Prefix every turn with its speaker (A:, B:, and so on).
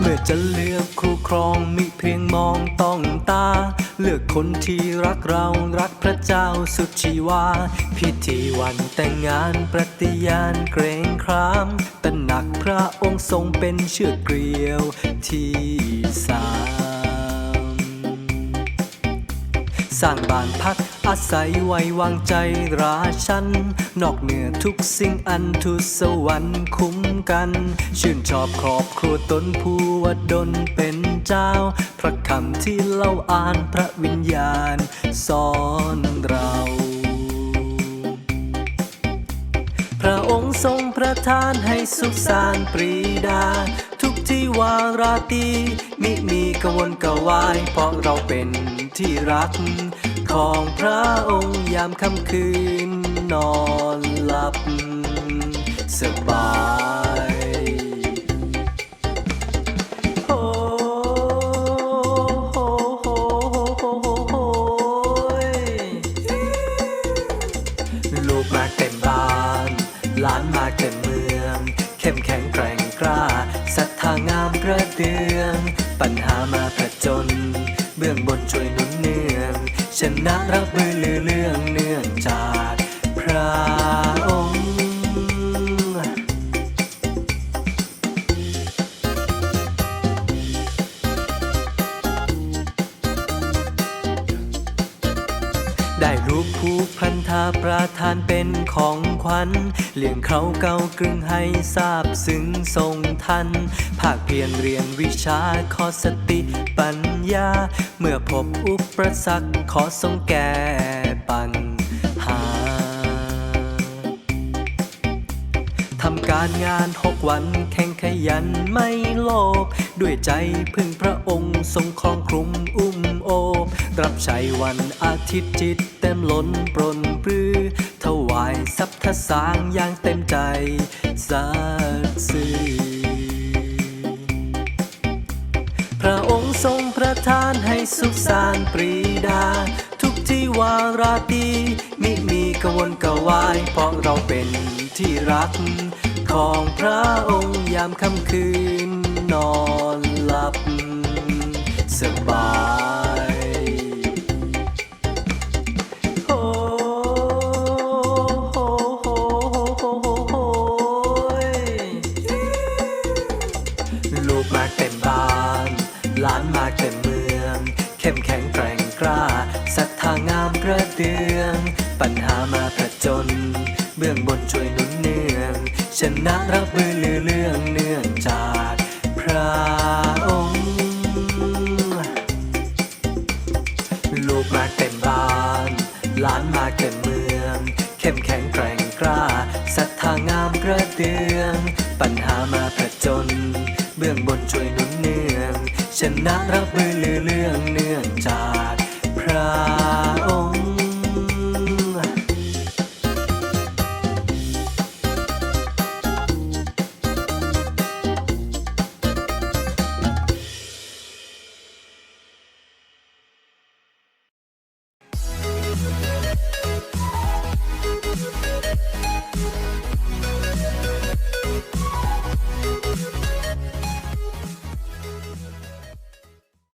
A: เมื่อจะเลือกคู่ครองมิเพียงมองต้องตา เลือกคนที่รักเรารักพระเจ้าสุดชีวา พิธีวันแต่งงานปฏิญาณเกรงครามตระหนักพระองค์ทรงเป็นเชือกเกลียวที่สา สร้างบ้านพักอาศัยไว้วางใจราชัน นอกเหนือทุกสิ่งอันทุสวรรค์คุ้มกัน ชื่นชอบครอบครัวตนผู้วดลเป็นเจ้า พระคำที่เล่าอ่านพระวิญญาณ สอนเราพระองค์ทรงประทานให้สุขสานปรีดา ทุกที่วาราตีมิมีกวนกวายเพราะเราเป็น ที่รัก ของพระองค์ยามค่ำคืนนอนหลับ สบายลูกมาเต็มบ้านหลานมาเต็มเมือง เข้มแข็งแกร่งกล้าศรัทธางามกระเดือง ปัญหามาผจญเบื้องบน ชนะรับมือลือเรื่องเนื่องจาก ได้รูปผูกพันธาประทานเป็นของขวัญเลี้ยงเขาเก่ากรึงให้ทราบซึ้งทรงทัน ภาคเพียรเรียนวิชาขอสติปัญญา เมื่อพบอุปสรรคขอทรงแก้ปัญหาทำการงานหกวันแข่งขยันไม่โลภด้วยใจพึ่งพระองค์ทรงครองคลุมอุ้ม โอบรับใช้วันอาทิตย์จิตเต็มล้นปรนปรือ ถวายทรัพย์ทสางอย่างเต็มใจสัตย์ซื่อพระองค์ทรงประทานให้สุขสานปรีดา ทุกที่วาราตีมิมีกวนกวายเพราะเราเป็นที่รัก ของพระองค์ยามค่ำคืนนอนหลับ สบาย ล้าศรัทธางามกระเดือง ปัญหามาผจญเบื้องบนช่วยหนุนเนืองชนะรับมือลือเรื่องเนื่องจากพระองค์ลูกมาเต็มบ้านหลานมาเต็มเมือง เข้มแข็งแกร่งกล้าศรัทธางามกระเดือง ปัญหามาผจญเบื้องบนช่วยหนุนเนืองชนะรับมือลือเรื่องเนื่องจาก Navidad.